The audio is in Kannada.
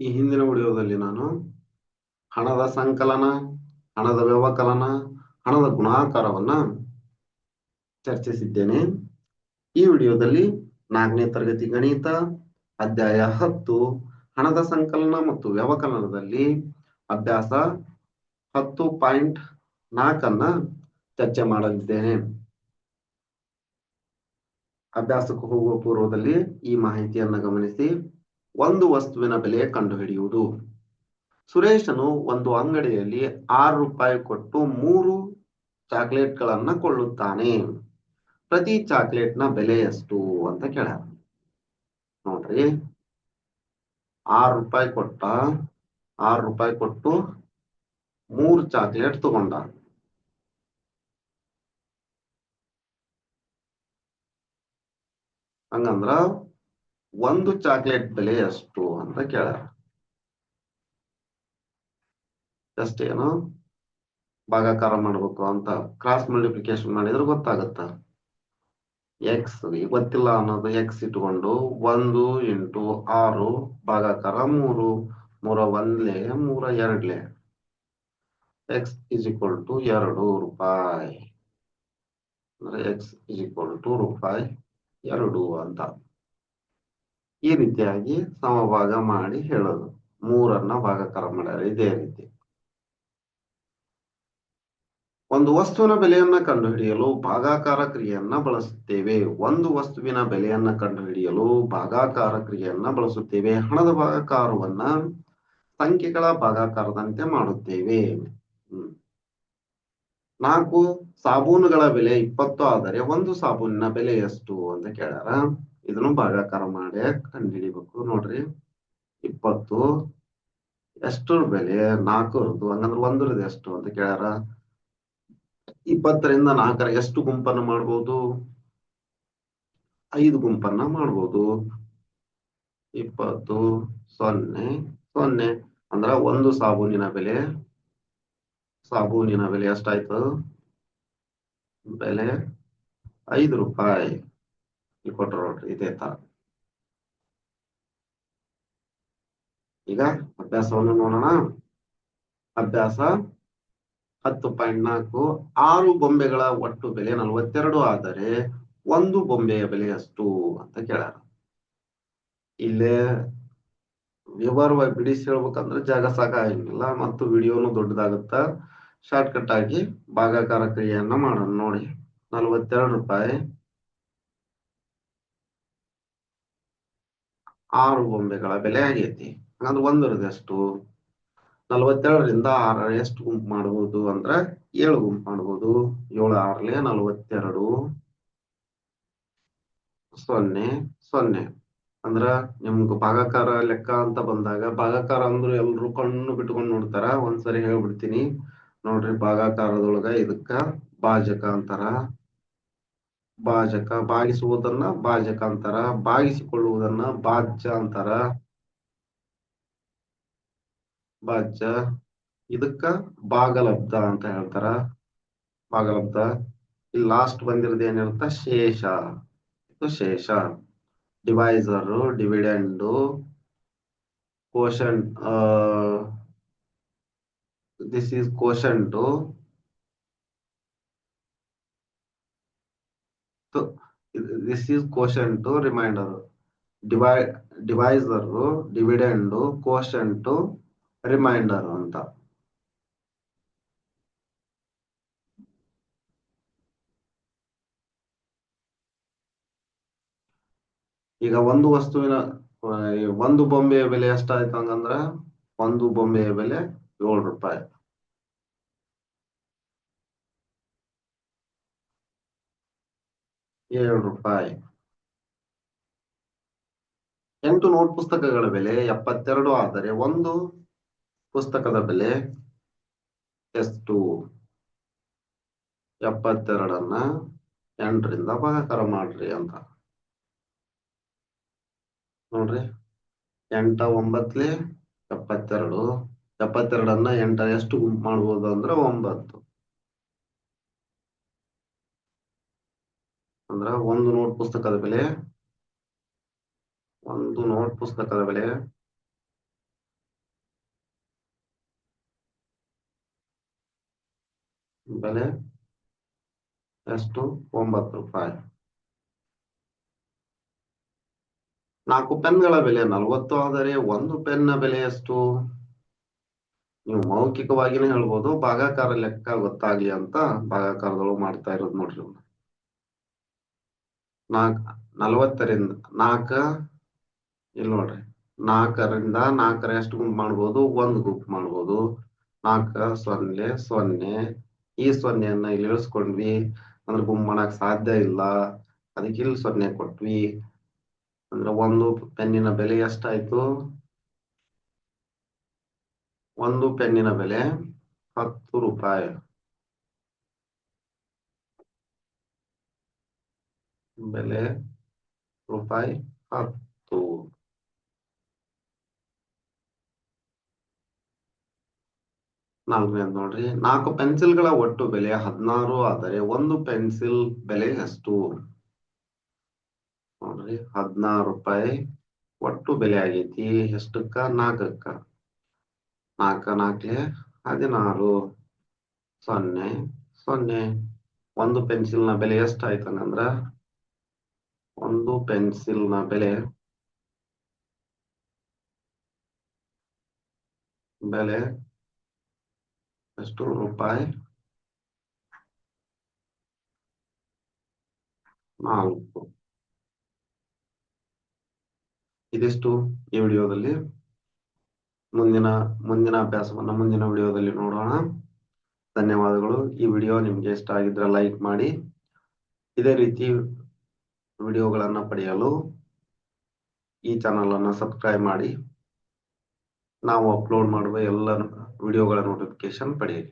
ಈ ಹಿಂದಿನ ವಿಡಿಯೋದಲ್ಲಿ ನಾನು ಹಣದ ಸಂಕಲನ, ಹಣದ ವ್ಯವಕಲನ, ಹಣದ ಗುಣಾಕಾರವನ್ನ ಚರ್ಚಿಸಿದ್ದೇನೆ. ಈ ವಿಡಿಯೋದಲ್ಲಿ ನಾಲ್ಕನೇ ತರಗತಿ ಗಣಿತ, ಅಧ್ಯಾಯ ಹತ್ತು, ಹಣದ ಸಂಕಲನ ಮತ್ತು ವ್ಯವಕಲನದಲ್ಲಿ ಅಭ್ಯಾಸ ಹತ್ತು ಪಾಯಿಂಟ್ ನಾಲ್ಕನ್ನ ಚರ್ಚೆ ಮಾಡಲಿದ್ದೇನೆ. ಅಭ್ಯಾಸಕ್ಕೆ ಹೋಗುವ ಪೂರ್ವದಲ್ಲಿ ಈ ಮಾಹಿತಿಯನ್ನ ಗಮನಿಸಿ. ಒಂದು ವಸ್ತುವಿನ ಬೆಲೆ ಕಂಡುಹಿಡಿಯುವುದು. ಸುರೇಶನು ಒಂದು ಅಂಗಡಿಯಲ್ಲಿ ಆರು ರೂಪಾಯಿ ಕೊಟ್ಟು ಮೂರು ಚಾಕ್ಲೇಟ್ಗಳನ್ನ ಕೊಳ್ಳುತ್ತಾನೆ. ಪ್ರತಿ ಚಾಕ್ಲೇಟ್ನ ಬೆಲೆ ಎಷ್ಟು ಅಂತ ಕೇಳ. ನೋಡ್ರಿ. ಆರು ರೂಪಾಯಿ ಕೊಟ್ಟ, ಆರು ರೂಪಾಯಿ ಕೊಟ್ಟು ಮೂರು ಚಾಕ್ಲೇಟ್ ತಗೊಂಡ. ಹಂಗಂದ್ರ ಒಂದು ಚಾಕ್ಲೇಟ್ ಬೆಲೆ ಎಷ್ಟು ಅಂತ ಕೇಳ. ಏನು? ಭಾಗಾಕಾರ ಮಾಡ್ಬೇಕು ಅಂತ ಕ್ರಾಸ್ ಮಲ್ಟಿಪ್ಲಿಕೇಶನ್ ಮಾಡಿದ್ರೆ ಗೊತ್ತಾಗತ್ತ. ಎಕ್ಸ್ ಗೊತ್ತಿಲ್ಲ ಅನ್ನೋದು ಎಕ್ಸ್ ಇಟ್ಕೊಂಡು ಒಂದು ಇಂಟು ಆರು ಭಾಗಾಕಾರ ಮೂರು, ಮೂರ ಒಂದ್ಲೆ, ಮೂರ ಎರಡ್ಲೆ. ಎಕ್ಸ್ ಇಸ್ ಈಕ್ವಲ್ ಟು ಎರಡು ರೂಪಾಯಿ. ಅಂದ್ರೆ ಎಕ್ಸ್ ಇಸ್ ಈಕ್ವಲ್ ಟು ರೂಪಾಯಿ ಎರಡು ಅಂತ. ಈ ರೀತಿಯಾಗಿ ಸಮಭಾಗ ಮಾಡಿ ಹೇಳೋದು. ಮೂರನ್ನ ಭಾಗಕಾರ ಮಾಡ್ಯಾರ ಇದೇ ರೀತಿ. ಒಂದು ವಸ್ತುವಿನ ಬೆಲೆಯನ್ನ ಕಂಡುಹಿಡಿಯಲು ಭಾಗಾಕಾರ ಕ್ರಿಯೆಯನ್ನ ಬಳಸುತ್ತೇವೆ. ಒಂದು ವಸ್ತುವಿನ ಬೆಲೆಯನ್ನ ಕಂಡುಹಿಡಿಯಲು ಭಾಗಾಕಾರ ಕ್ರಿಯೆಯನ್ನ ಬಳಸುತ್ತೇವೆ. ಹಣದ ಭಾಗಾಕಾರವನ್ನ ಸಂಖ್ಯೆಗಳ ಭಾಗಾಕಾರದಂತೆ ಮಾಡುತ್ತೇವೆ. ನಾಲ್ಕು ಸಾಬೂನುಗಳ ಬೆಲೆ ಇಪ್ಪತ್ತು ಆದರೆ ಒಂದು ಸಾಬೂನಿನ ಬೆಲೆ ಎಷ್ಟು ಅಂತ ಕೇಳ್ಯಾರ? ಇದನ್ನು ಭಾಗಾಕಾರ ಮಾಡಿ ಕಂಡುಹಿಡಿಬೇಕು ನೋಡ್ರಿ, ಇಪ್ಪತ್ತು ಎಷ್ಟರ ಬೆಲೆ, ನಾಲ್ಕರದ್ದು, ಹಂಗಂದ್ರೆ ಒಂದರದ್ದು ಎಷ್ಟು ಅಂತ ಕೇಳ್ಯಾರ. ಇಪ್ಪತ್ತರಿಂದ ನಾಲ್ಕರ ಎಷ್ಟು ಗುಂಪನ್ನ ಮಾಡ್ಬೋದು? ಐದು ಗುಂಪನ್ನ ಮಾಡ್ಬೋದು. ಇಪ್ಪತ್ತು, ಸೊನ್ನೆ ಸೊನ್ನೆ, ಅಂದ್ರ ಒಂದು ಸಾಬೂನಿನ ಬೆಲೆ ಸಾಬೂನಿನ ಬೆಲೆ ಎಷ್ಟಾಯ್ತು? ಬೆಲೆ ಐದು ರೂಪಾಯಿ. ಕೊಟ್ಟರು ನೋಡ್ರಿ ಇದೇ ತರ ಈಗ ಅಭ್ಯಾಸವನ್ನು ನೋಡೋಣ. ಅಭ್ಯಾಸ ಹತ್ತು ಪಾಯಿಂಟ್ ನಾಲ್ಕು, ಆರು ಬೊಂಬೆಗಳ ಒಟ್ಟು ಬೆಲೆ ನಲವತ್ತೆರಡು ಆದರೆ ಒಂದು ಬೊಂಬೆಯ ಬೆಲೆ ಅಷ್ಟು ಅಂತ ಕೇಳ್ಯಾರ. ಇಲ್ಲೇ ವಿವರವಾಗಿ ಬಿಡಿಸಿ ಹೇಳ್ಬೇಕಂದ್ರೆ ಜಾಗ ಸಾಕಾಗಿಲ್ಲ ಮತ್ತು ವಿಡಿಯೋನು ದೊಡ್ಡದಾಗುತ್ತ. ಶಾರ್ಟ್ ಕಟ್ ಆಗಿ ಭಾಗಾಕಾರ ಕ್ರಿಯೆಯನ್ನ ಮಾಡೋಣ ನೋಡಿ. ನಲವತ್ತೆರಡು ರೂಪಾಯಿ. ಆರು ಗೊಂಬೆಗಳ ಬೆಲೆ ಆಗೈತಿ. ಹಂಗಂದ್ರೆ ಒಂದರದ್ದು ಎಷ್ಟು? ನಲವತ್ತೆರಡರಿಂದ ಆರ ಎಷ್ಟು ಗುಂಪು ಮಾಡಬಹುದು ಅಂದ್ರ ಏಳು ಗುಂಪು ಮಾಡಬಹುದು ಏಳು ಆರ್ಲೆ ನಲವತ್ತೆರಡು. ಸೊನ್ನೆ ಸೊನ್ನೆ. ಅಂದ್ರ ನಿಮ್ಗ ಭಾಗಾಕಾರ ಲೆಕ್ಕ ಅಂತ ಬಂದಾಗ, ಭಾಗಾಕಾರ ಅಂದ್ರು ಎಲ್ರು ಕಣ್ಣು ಬಿಟ್ಕೊಂಡು ನೋಡ್ತಾರ. ಒಂದ್ಸರಿ ಹೇಳ್ಬಿಡ್ತೀನಿ. ನೋಡ್ರಿ ಭಾಗಾಕಾರದೊಳಗ ಇದಕ್ಕ ಭಾಜಕ ಅಂತಾರ. ಭಾಜಕ, ಭಾಗಿಸುವುದನ್ನ ಭಾಜಕ ಅಂತಾರ, ಭಾಗಿಸಿಕೊಳ್ಳುವುದನ್ನ ಭಾಜ್ಯ ಅಂತಾರ. ಭಾಜ್ಯ, ಇದಕ್ಕ ಭಾಗಲಬ್ಧ ಅಂತ ಹೇಳ್ತಾರ. ಭಾಗಲಬ್ಧ, ಇಲ್ಲಿ ಲಾಸ್ಟ್ ಬಂದಿರೋದು ಏನಿರುತ್ತ ಶೇಷ. ಇದು ಶೇಷ. Divisor dividend quotient this is quotient this is to remainder divi divisor dividend quotient remainder ಅಂತ. ಈಗ ಒಂದು ವಸ್ತುವಿನ, ಒಂದು ಬೊಂಬೆಯ ಬೆಲೆ ಎಷ್ಟಾಯ್ತು ಹಂಗಂದ್ರೆ, ಒಂದು ಬೊಂಬೆಯ ಬೆಲೆ ಏಳು ರೂಪಾಯಿ. ಏಳು ರೂಪಾಯಿ. ಎಂಟು ನೋಟ್ ಪುಸ್ತಕಗಳ ಬೆಲೆ ಎಪ್ಪತ್ತೆರಡು ಆದರೆ ಒಂದು ಪುಸ್ತಕದ ಬೆಲೆ ಎಷ್ಟು? ಎಪ್ಪತ್ತೆರಡನ್ನ ಎಂಟರಿಂದ ಭಾಗಾಕಾರ ಮಾಡ್ರಿ ಅಂತ. ನೋಡ್ರಿ, ಎಂಟ ಒಂಬತ್ಲೆ ಎಪ್ಪತ್ತೆರಡು. ಎಪ್ಪತ್ತೆರಡನ್ನ ಎಂಟ ಎಷ್ಟು ಗುಂಪು ಮಾಡ್ಬೋದು ಅಂದ್ರೆ ಒಂಬತ್ತು. ಅಂದ್ರ ಒಂದು ನೋಟ್ ಪುಸ್ತಕದ ಬೆಲೆ, ಒಂದು ನೋಟ್ ಪುಸ್ತಕದ ಬೆಲೆ ಬೆಲೆ ಎಷ್ಟು ಒಂಬತ್ತು ರೂಪಾಯಿ. ನಾಲ್ಕು ಪೆನ್ಗಳ ಬೆಲೆ ನಲವತ್ತು ಆದರೆ ಒಂದು ಪೆನ್ನ ಬೆಲೆ ಎಷ್ಟು? ನೀವು ಮೌಖಿಕವಾಗಿನೇ ಹೇಳ್ಬೋದು, ಭಾಗಾಕಾರ ಲೆಕ್ಕ ಗೊತ್ತಾಗ್ಲಿ ಅಂತ ಭಾಗಾಕಾರದೊಳಗೆ ಮಾಡ್ತಾ ಇರೋದು ನೋಡ್ರಿ ನಾಲ್ಕ್, ನಲವತ್ತರಿಂದ, ನಾಲ್ಕ, ಇಲ್ಲಿ ನೋಡ್ರಿ. ನಾಲ್ಕರಿಂದ ನಾಲ್ಕರ ಎಷ್ಟು ಗುಂಪು ಮಾಡ್ಬೋದು? ಒಂದು ಗುಂಪು ಮಾಡ್ಬೋದು. ನಾಲ್ಕ, ಸೊನ್ನೆ ಸೊನ್ನೆ. ಈ ಸೊನ್ನೆಯನ್ನ ಇಲ್ಲಿ ಇಳಿಸ್ಕೊಂಡ್ವಿ. ಅಂದ್ರೆ ಗುಂಪು ಮಾಡಕ್ ಸಾಧ್ಯ ಇಲ್ಲ. ಅದಕ್ಕೆ ಇಲ್ಲಿ ಸೊನ್ನೆ ಕೊಟ್ವಿ. ಅಂದ್ರೆ ಒಂದು ಪೆನ್ನಿನ ಬೆಲೆ ಎಷ್ಟಾಯ್ತು? ಒಂದು ಪೆನ್ನಿನ ಬೆಲೆ ಹತ್ತು ರೂಪಾಯಿ. ಬೆಲೆ ರೂಪಾಯಿ ಹತ್ತು ನಾಲ್ಕನೇದು ನೋಡ್ರಿ. ನಾಲ್ಕು ಪೆನ್ಸಿಲ್ಗಳ ಒಟ್ಟು ಬೆಲೆ ಹದಿನಾರು ಆದರೆ ಒಂದು ಪೆನ್ಸಿಲ್ ಬೆಲೆ ಎಷ್ಟು ನೋಡ್ರಿ, ಹದಿನಾರು ರೂಪಾಯಿ ಒಟ್ಟು ಬೆಲೆ ಆಗೈತಿ. ಎಷ್ಟಕ್ಕ? ನಾಲ್ಕಕ್ಕ. ನಾಲ್ಕ ನಾಲ್ಕಲೆ ಹದಿನಾರು. ಸೊನ್ನೆ ಸೊನ್ನೆ. ಒಂದು ಪೆನ್ಸಿಲ್ನ ಬೆಲೆ ಎಷ್ಟಾಯ್ತು ಹಂಗಂದ್ರ ಒಂದು ಪೆನ್ಸಿಲ್ನ ಬೆಲೆ ಬೆಲೆ ಎಷ್ಟು ರೂಪಾಯಿ ನಾಲ್ಕು ಇದಿಷ್ಟು ಈ ವಿಡಿಯೋದಲ್ಲಿ ಮುಂದಿನ ಮುಂದಿನ ಅಭ್ಯಾಸವನ್ನ ಮುಂದಿನ ವಿಡಿಯೋದಲ್ಲಿ ನೋಡೋಣ ಧನ್ಯವಾದಗಳು ಈ ವಿಡಿಯೋ ನಿಮ್ಗೆ ಇಷ್ಟ ಆಗಿದ್ರೆ ಲೈಕ್ ಮಾಡಿ ಇದೇ ರೀತಿ ವಿಡಿಯೋಗಳನ್ನ ಪಡೆಯಲು ಈ ಚಾನಲನ್ನು ಸಬ್ಸ್ಕ್ರೈಬ್ ಮಾಡಿ. ನಾವು ಅಪ್ಲೋಡ್ ಮಾಡುವ ಎಲ್ಲ ವಿಡಿಯೋಗಳ ನೋಟಿಫಿಕೇಶನ್ ಪಡೆಯಿರಿ.